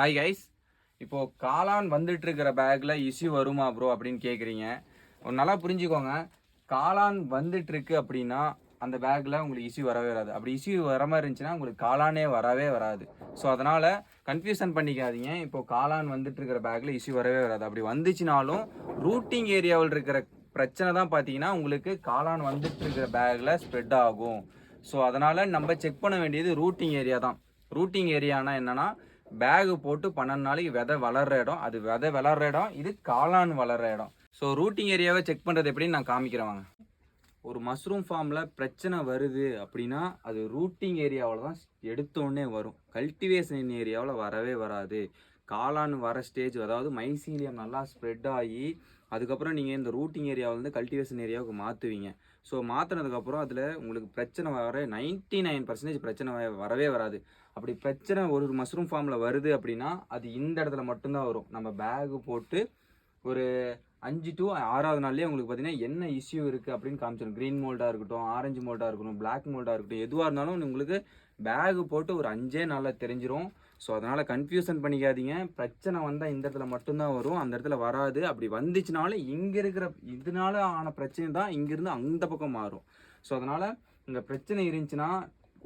Hi guys இப்போது காளான் வந்துட்டு இருக்கிற பேக்கில் இஷ்யூ வருமா ப்ரோ அப்படின்னு கேட்குறீங்க ஒரு நல்லா புரிஞ்சுக்கோங்க. காளான் வந்துட்டு இருக்கு அப்படின்னா அந்த பேக்கில் உங்களுக்கு இஷ்யூ வரவே வராது. அப்படி இஷ்யூ வர மாதிரி இருந்துச்சுன்னா உங்களுக்கு காளானே வரவே வராது. ஸோ அதனால் கன்ஃபியூஷன் பண்ணிக்காதீங்க. இப்போ காளான் வந்துட்டு இருக்கிற பேக்கில் இஷ்யூ வரவே வராது. அப்படி வந்துச்சுனாலும் ரூட்டிங் ஏரியாவில் இருக்கிற பிரச்சனை தான் பார்த்தீங்கன்னா உங்களுக்கு காளான் வந்துட்டு இருக்கிற பேக்கில் ஸ்ப்ரெட் ஆகும். ஸோ அதனால் நம்ம செக் பண்ண வேண்டியது ரூட்டிங் ஏரியா தான். ரூட்டிங் ஏரியானா என்னன்னா பேகு போட்டு பன்னெண்டு நாளைக்கு விதை வளர்ற இடம். அது விதை வளர்ற இடம் இது காளான் வளர்ற இடம். ஸோ ரூட்டிங் ஏரியாவை செக் பண்ணுறது எப்படின்னு நான் காமிக்கிறேன் வாங்க. ஒரு மஷ்ரூம் ஃபார்மில் பிரச்சனை வருது அப்படின்னா அது ரூட்டிங் ஏரியாவில் தான் எடுத்தோடனே வரும். கல்டிவேஷன் ஏரியாவில் வரவே வராது. காளான் வர ஸ்டேஜ் அதாவது மைசீலியம் நல்லா ஸ்ப்ரெட் ஆகி அதுக்கப்புறம் நீங்கள் இந்த ரூட்டிங் ஏரியாவிலேருந்து கல்டிவேஷன் ஏரியாவுக்கு மாற்றுவீங்க ஸோ மாற்றினதுக்கப்புறம் அதில் உங்களுக்கு பிரச்சனை வர நைன்ட்டி நைன் பர்சன்டேஜ் பிரச்சனை வரவே வராது. அப்படி பிரச்சனை ஒரு மஷ்ரூம் ஃபார்மில் வருது அப்படின்னா அது இந்த இடத்துல மட்டும்தான் வரும். நம்ம பேகு போட்டு ஒரு அஞ்சு டு ஆறாவது நாள்லேயே உங்களுக்கு பார்த்தீங்கன்னா என்ன இஷ்யூ இருக்குது அப்படின்னு காமிச்சிடும் க்ரீன் மோல்டாக இருக்கட்டும் ஆரஞ்சு மோல்டாக இருக்கட்டும் பிளாக் மோல்டாக இருக்கட்டும் எதுவாக இருந்தாலும் உங்களுக்கு பேகு போட்டு ஒரு அஞ்சே நாளில் தெரிஞ்சிரும். ஸோ அதனால் கன்ஃபியூஷன் பண்ணிக்காதீங்க. பிரச்சனை வந்தால் இந்த இடத்துல மட்டும்தான் வரும். அந்த இடத்துல வராது. அப்படி வந்துச்சுனாலும் இங்கே இருக்கிற இதனால ஆன பிரச்சனை தான் இங்கேருந்து அந்த பக்கம் மாறும். ஸோ அதனால் இங்கே பிரச்சனை இருந்துச்சுன்னா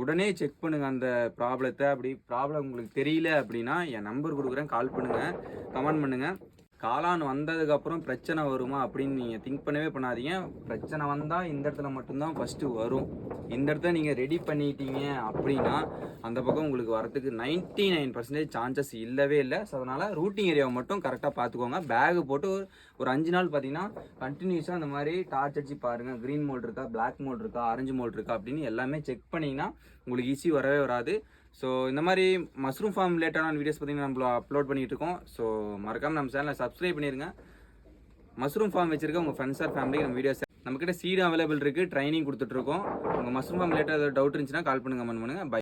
உடனே செக் பண்ணுங்கள் அந்த ப்ராப்ளத்தை அப்படி ப்ராப்ளம் உங்களுக்கு தெரியல அப்படின்னா என் நம்பர் கொடுக்குறேன். கால் பண்ணுங்கள் கமெண்ட் பண்ணுங்கள் காளான் வந்ததுக்கப்புறம் பிரச்சனை வருமா அப்படின்னு நீங்கள் திங்க் பண்ணவே பண்ணாதீங்க. பிரச்சனை வந்தால் இந்த இடத்துல மட்டும்தான் ஃபஸ்ட்டு வரும். இந்த இடத்த நீங்கள் ரெடி பண்ணிட்டீங்க அப்படின்னா அந்த பக்கம் உங்களுக்கு வரத்துக்கு நைன்டி நைன் பர்சன்டேஜ் சான்சஸ் இல்லவே இல்லை. ஸோ அதனால் ரூட்டிங் ஏரியாவை மட்டும் கரெக்டாக பார்த்துக்கோங்க. பேகு போட்டு ஒரு ஒரு அஞ்சு நாள் பார்த்தீங்கன்னா கண்டினியூஸாக அந்த மாதிரி டார்ச் அடிச்சு பாருங்கள் க்ரீன் மோல்ட் இருக்கா பிளாக் மோல்ட் இருக்கா ஆரஞ்சு மோல்ட் இருக்கா அப்படின்னு எல்லாமே செக் பண்ணிங்கன்னா உங்களுக்கு ஈஸி வரவே வராது. ஸோ இந்த மாதிரி மஷ்ரூம் ஃபார்ம் ரிலேட்டடான வீடியோஸ் பார்த்தீங்கன்னா நம்ம அப்லோட் பண்ணிகிட்டு இருக்கோம் ஸோ மறக்காமல் நம்ம சேனலை சப்ஸ்கிரைப் பண்ணிடுங்க மஷ்ரூம் ஃபார்ம் வச்சுருக்க உங்கள் ஃப்ரெண்ட்ஸ் ஆர் ஃபேமிலிக்கு நம்ம வீடியோஸ் நம்மக்கிட்ட சீடு அவைலபிள் இருக்குது ட்ரைனிங் கொடுத்துட்ருக்கோம் உங்கள் மஷ்ரூம் ஃபார்ம் ரிலேட்டட் டவுட் இருந்துச்சுன்னா கால் பண்ணுங்க கமெண்ட் பண்ணுங்கள் பை